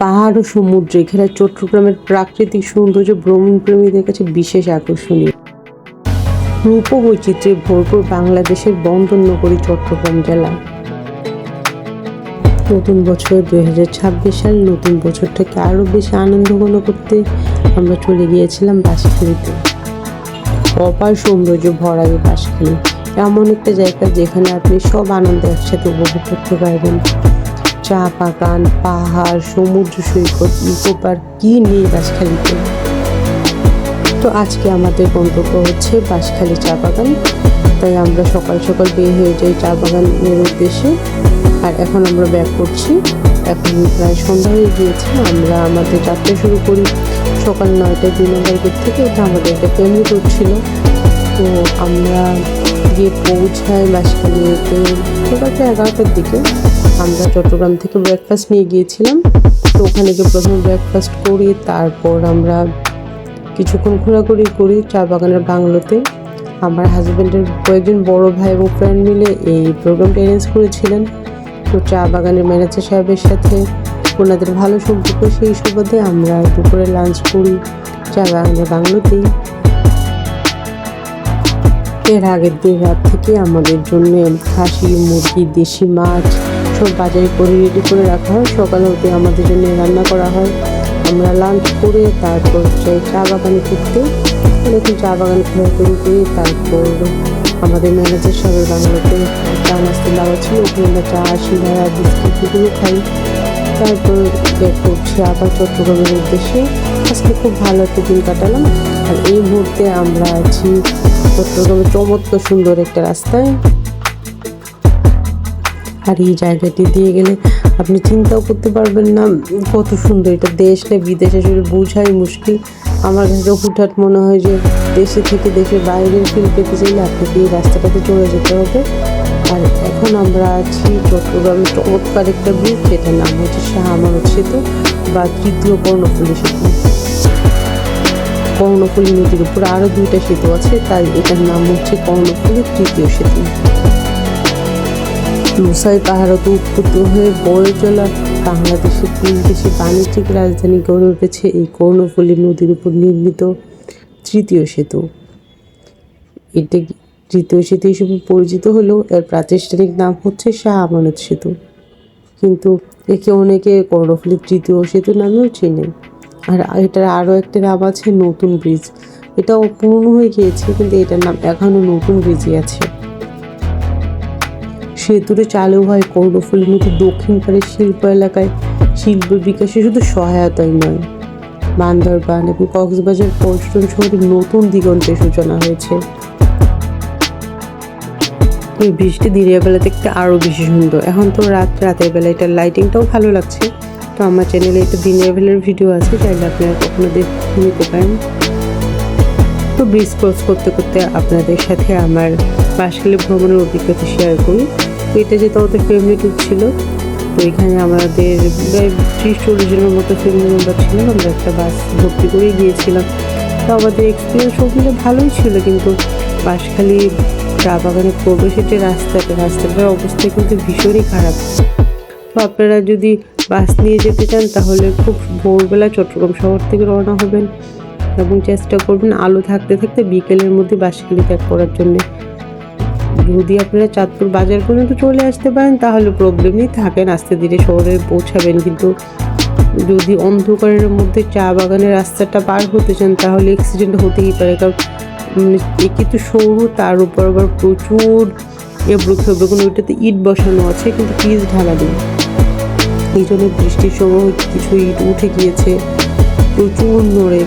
পাহাড় ও সমুদ্রে ঘেরা চট্টগ্রামের প্রাকৃতিক সৌন্দর্য ভ্রমণ প্রেমীদের কাছে বিশেষ আকর্ষণীয়। রূপ বৈচিত্র্যে ভরপুর বাংলাদেশের বন্দর নগরী চট্টগ্রাম জেলা। নতুন বছর দুই হাজার ছাব্বিশ সাল নতুন বছরটাকে আরও বেশি আনন্দঘন করতে আমরা চলে গিয়েছিলাম বাঁশখালীতে। অপার সৌন্দর্য ভরা এই এমন একটা জায়গা যেখানে আপনি সব আনন্দ একসাথে উপভোগ করতে পারবেন। চা বাগান পাহাড়, সমুদ্র সৈকত, ইকো পার্ক, কি নেই বাঁশখালীতে তো আজকে আমাদের গন্তব্য হচ্ছে বাঁশখালী চা বাগান তাই আমরা সকাল সকাল বের হয়ে যাই চা বাগানের উদ্দেশ্যে। আর এখন আমরা ব্যাক করছি। এখন প্রায় সন্ধ্যা হয়ে গিয়েছে। আমরা আমাদের যাত্রা শুরু করি সকাল নয়টায় দুই নম্বর থেকে। এটা আমাদের একটা ট্যুর ছিল। তো আমরা গিয়ে পৌঁছায় সকাল প্রায় এগারোটার দিকে। আমরা চট্টগ্রাম থেকে ব্রেকফাস্ট নিয়ে গিয়েছিলাম। তো ওখানে গিয়ে প্রথমে ব্রেকফাস্ট করি, তারপর আমরা কিছুক্ষণ ঘোরাঘুরি করি চা বাগানের বাংলোতে। আমার হাজব্যান্ডের কয়েকজন বড় ভাই এবং ফ্রেন্ড মিলে এই প্রোগ্রামটা অ্যারেঞ্জ করেছিলেন। তো চা বাগানের ম্যানেজার সাহেবের সাথে ওনাদের ভালো সম্পর্ক সেই সুবাদে আমরা দুপুরে লাঞ্চ করি চা বাগানের বাংলোতেই। এর আগের দিন রাত থেকে আমাদের জন্য খাসি, মুরগি, দেশি মাছ সব বাজারে করে রেডি করে রাখা হয়। সকালে হতে আমাদের জন্য রান্না করা হয়। আমরা লাঞ্চ করে তারপর যাই চা বাগানে ঘুরতে এরকম চা বাগান ঘোরাঘুরি করি তারপর আমাদের ম্যানেজার সাহেবের বাংলাতে চা নাস্তা দেওয়া ছিল। ওখানে আমরা চা, সিঙ্গারা, বিস্কিট এগুলো খাই। তারপর করছি আবার চট্টগ্রামের উদ্দেশ্যে আজকে খুব ভালো একটা দিন কাটালাম। আর এই মুহূর্তে আমরা আছি চট্টগ্রামের চমৎকার সুন্দর একটা রাস্তায়। আর এই জায়গাটি দিয়ে গেলে আপনি চিন্তাও করতে পারবেন না, কত সুন্দর এটা দেশ না বিদেশে আসলে বোঝাই মুশকিল। আমার কাছে হুটহাট মনে হয় যে দেশে থেকে দেশের বাইরের ফিল পেতে চাইলে আপনাকে এই রাস্তাটাতে চলে যেতে হবে। আর এখন আমরা আছি চট্টগ্রামের চমৎকার একটা ব্রিজ যেটার নাম হচ্ছে শাহ আমানত সেতু বা তৃতীয় কর্ণফুলী সেতু। কর্ণফুলী নদীর উপর আরও দুইটা সেতু আছে, তাই এটার নাম হচ্ছে কর্ণফুলী তৃতীয় সেতু। লুসাই পাহাড়তে উৎপত্তি হয়ে বয়ে চলা বাংলাদেশের তিন দেশে বাণিজ্যিক রাজধানী গড়ে উঠেছে এই কর্ণফুলী নদীর উপর নির্মিত তৃতীয় সেতু। এটি তৃতীয় সেতু হিসেবে পরিচিত হলেও এর প্রাতিষ্ঠানিক নাম হচ্ছে শাহ আমানত সেতু। কিন্তু একে অনেকে কর্ণফুলী তৃতীয় সেতু নামেও চেনে আর এটার আরও একটা নাম আছে নতুন ব্রিজ এটাও পূর্ণ হয়ে গিয়েছে, কিন্তু এটার নাম এখনও নতুন ব্রিজই আছে। সেতুরে চালু হয় কর্ণফুলী নদীর দক্ষিণ পাড়ের শিল্প এলাকায়। শিল্প বিকাশে শুধু সহায়তাই নয়। বান্দরবান এবং কক্সবাজার পর্যটন শহরে নতুন দিগন্তের সূচনা হয়েছে। এই বৃষ্টি দিনের বেলা দেখতে আরও বেশি সুন্দর। এখন তো রাত, রাতের বেলা এটার লাইটিংটাও ভালো লাগছে। তো আমার চ্যানেলে একটা দিনের বেলার ভিডিও আছে, চাইলে আপনারা কখনো দেখে, নিতে পারেন। তো ব্রিজ ক্রস করতে করতে আপনাদের সাথে আমার বাসখালী ভ্রমণের অভিজ্ঞতা শেয়ার করি। তো এটা যেহেতু আমাদের ফ্যামিলি ট্যুর ছিল, তো এখানে আমাদের ত্রিশ চল্লিশ জনের মতো ফ্যামিলি মেম্বার ছিল, আমরা একটা বাস ভর্তি করে গিয়েছিলাম। তো আমাদের এক্সপিরিয়েন্স সব ভালোই ছিল, কিন্তু বাসখালী চা বাগানে প্রবেশের যে রাস্তাটা, রাস্তাটার অবস্থা কিন্তু ভীষণই খারাপ। তো আপনারা যদি বাস নিয়ে যেতে চান, তাহলে খুব ভোরবেলা চট্টগ্রাম শহর থেকে রওনা হবেন এবং চেষ্টা করবেন আলো থাকতে থাকতে বিকেলের মধ্যে বাসগুলি ত্যাগ করার জন্যে। যদি আপনারা চাঁদপুর বাজার পর্যন্ত চলে আসতে পারেন, তাহলে প্রবলেমই থাকেন আস্তে ধীরে শহরে পৌঁছাবেন। কিন্তু যদি অন্ধকারের মধ্যে চা বাগানের রাস্তাটা পার হতে চান, তাহলে অ্যাক্সিডেন্ট হতেই পারে। কারণ একে তো সরু, তার উপর আবার প্রচুর এবড়ো খেবড়ো কোনো ওইটাতে ইট বসানো আছে, কিন্তু পিচ ঢালা নেই এই বৃষ্টির সময় কিছু ইট উঠে গিয়েছে। প্রচুর নড়ে।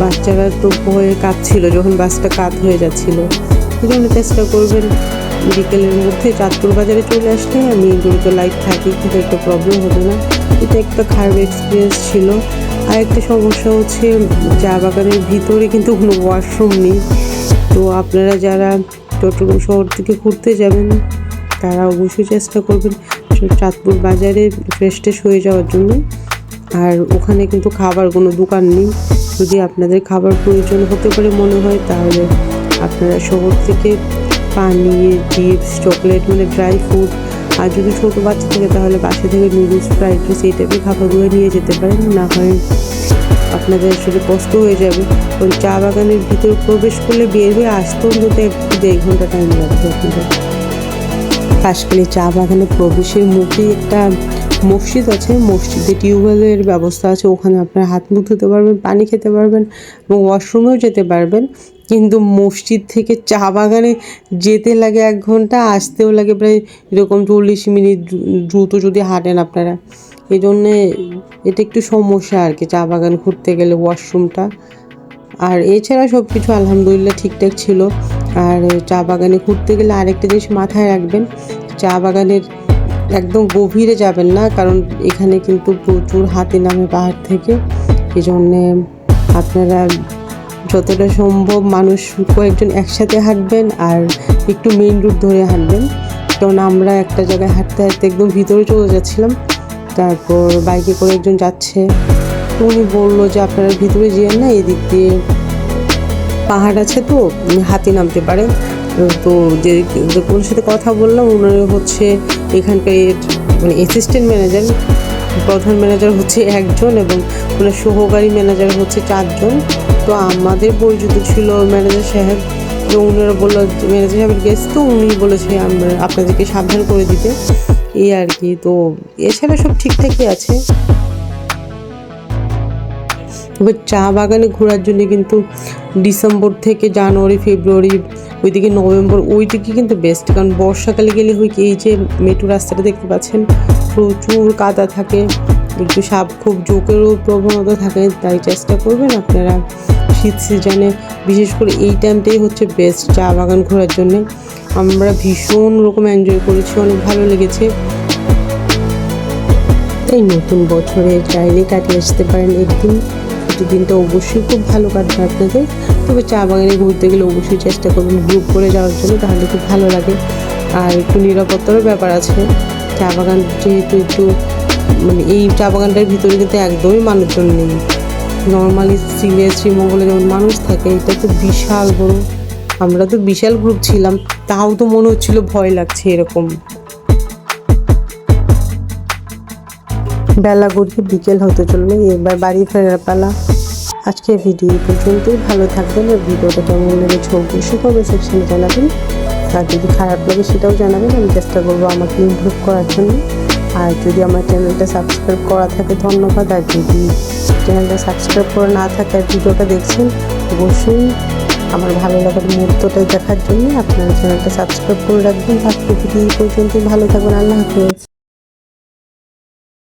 বাচ্চারা তো ভয়ে কাঁদছিল যখন বাসটা কাত হয়ে যাচ্ছিল। এই জন্য চেষ্টা করবেন বিকেলের মধ্যে চাঁদপুর বাজারে চলে আসলে আমি দ্রুত লাইট থাকি কিন্তু একটা প্রবলেম হতো না। এটা একটা খারাপ এক্সপিরিয়েন্স ছিল। আর একটা সমস্যা হচ্ছে, চা বাগানের ভিতরে কিন্তু কোনো ওয়াশরুম নেই। তো আপনারা যারা চট্টগ্রাম শহর থেকে ঘুরতে যাবেন, তারা অবশ্যই চেষ্টা করবেন। চাঁদপুর বাজারে ফ্রেশ ট্রেশ হয়ে যাওয়ার জন্য। আর ওখানে কিন্তু খাবার কোনো দোকান নেই। যদি আপনাদের খাবার প্রয়োজন হতে পারে মনে হয়, তাহলে আপনারা শহর থেকে পানি চিপস চকলেট মানে ড্রাই ফ্রুট আর যদি ছোটো বাচ্চা থাকে, তাহলে বাসা থেকে নুডলস ফ্রাইড রাইস এই টাইপের খাবারগুলো নিয়ে যেতে পারেন। না হয় আপনাদের আসলে কষ্ট হয়ে যাবে। ওই চা বাগানের ভিতরে প্রবেশ করলে বের হয়ে আসতে অন্তত এক দেড় ঘণ্টা টাইম লাগবে আপনাদের। কাশখালি চা বাগানে প্রবেশের মুখে একটা মসজিদ আছে, মসজিদে টিউবওয়েলের ব্যবস্থা আছে, ওখানে আপনার হাত মুখ ধুতে পারবেন, পানি খেতে পারবেন এবং ওয়াশরুমেও যেতে পারবেন। কিন্তু মসজিদ থেকে চা বাগানে যেতে লাগে এক ঘণ্টা, আসতেও লাগে প্রায় এরকম চল্লিশ মিনিট দ্রুত যদি হাঁটেন আপনারা। এই জন্যে এটা একটু সমস্যা আর কি, চা বাগান ঘুরতে গেলে ওয়াশরুমটা। আর এছাড়া সব কিছু আলহামদুলিল্লাহ ঠিকঠাক ছিল। আর চা বাগানে ঘুরতে গেলে আরেকটা জিনিস মাথায় রাখবেন, চা বাগানের একদম গভীরে যাবেন না, কারণ এখানে কিন্তু প্রচুর হাতি নামে পাহাড় থেকে। এই জন্যে আপনারা যতটা সম্ভব মানুষ কয়েকজন একসাথে হাঁটবেন আর একটু মেইন রুট ধরে হাঁটবেন। কারণ আমরা একটা জায়গায় হাঁটতে হাঁটতে একদম ভিতরে চলে যাচ্ছিলাম, তারপর বাইকে করে একজন যাচ্ছে। উনি বলল যে, আপনারা ভিতরে যেন না, এদিক দিয়ে পাহাড় আছে তো হাতি নামতে পারে। তো যে ওনার সাথে কথা বললাম ওনার হচ্ছে এখানকার মানে অ্যাসিস্ট্যান্ট ম্যানেজার প্রধান ম্যানেজার হচ্ছে একজন এবং ওনার সহকারী ম্যানেজার হচ্ছে চারজন। তো আমাদের পরিচিত ছিল ম্যানেজার সাহেব। তো ওনারা বলল ম্যানেজার সাহেবের গেস্ট তো উনি বলেছে আমরা আপনাদেরকে সাবধান করে দিতে। এই আর কি, তো এছাড়া সব ঠিকঠাকই আছে। তবে চা বাগানে ঘোরার জন্য কিন্তু ডিসেম্বর থেকে জানুয়ারি, ফেব্রুয়ারি, ওইদিকে নভেম্বর ওই দিকে কিন্তু বেস্ট কারণ বর্ষাকালে গেলে হয় কি, এই যে মেট্রো রাস্তাটা দেখতে পাচ্ছেন, প্রচুর কাদা থাকে, একটু সাপ, খুব জোকেরও প্রবণতা থাকে, তাই চেষ্টা করবেন আপনারা শীত সিজনে বিশেষ করে এই টাইমটাই হচ্ছে বেস্ট চা বাগান ঘোরার জন্য। আমরা ভীষণ রকম এনজয় করেছি, অনেক ভালো লেগেছে। তাই নতুন বছরে চাইলে কাটিয়ে আসতে পারেন একদিন। ছুটির দিনটা অবশ্যই খুব ভালো কাটবে আপনাদের। তবে চা বাগানে ঘুরতে গেলে অবশ্যই চেষ্টা করবেন গ্রুপ করে যাওয়ার জন্য, তাহলে খুব ভালো লাগে। আর একটু নিরাপত্তারও ব্যাপার আছে। চা বাগান যেহেতু একটু মানে এই চা বাগানটার ভিতরে কিন্তু একদমই মানুষজন নেই। নর্মালি সিলেট শ্রীমঙ্গলে যেমন মানুষ থাকে, এটা তো বিশাল বড়। আমরা তো বিশাল গ্রুপ ছিলাম, তাও তো মনে হচ্ছিল ভয় লাগছে এরকম। বেলা গড়িয়ে বিকেল হতে চলবে এবার বাড়ি ফেরার পালা। আজকে ভিডিও পর্যন্তই, ভালো থাকবেন আর ভিডিওটা কেমন লেগেছে অবশ্যই কমেন্ট সেকশনে জানাবেন। আর যদি খারাপ লাগে সেটাও জানাবেন, আমি চেষ্টা করব আমাকে ইমপ্রুভ করার জন্য। আর যদি আমার চ্যানেলটা সাবস্ক্রাইব করা থাকে, ধন্যবাদ। আর যদি চ্যানেলটা সাবস্ক্রাইব করা না থাকে আর ভিডিওটা দেখছেন, অবশ্যই আমার ভালো লাগার মুহূর্তটা দেখার জন্য আপনার চ্যানেলটা সাবস্ক্রাইব করে রাখবেন। আজকে ভিডিও পর্যন্তই, ভালো থাকবেন, আল্লাহ হাফেজ।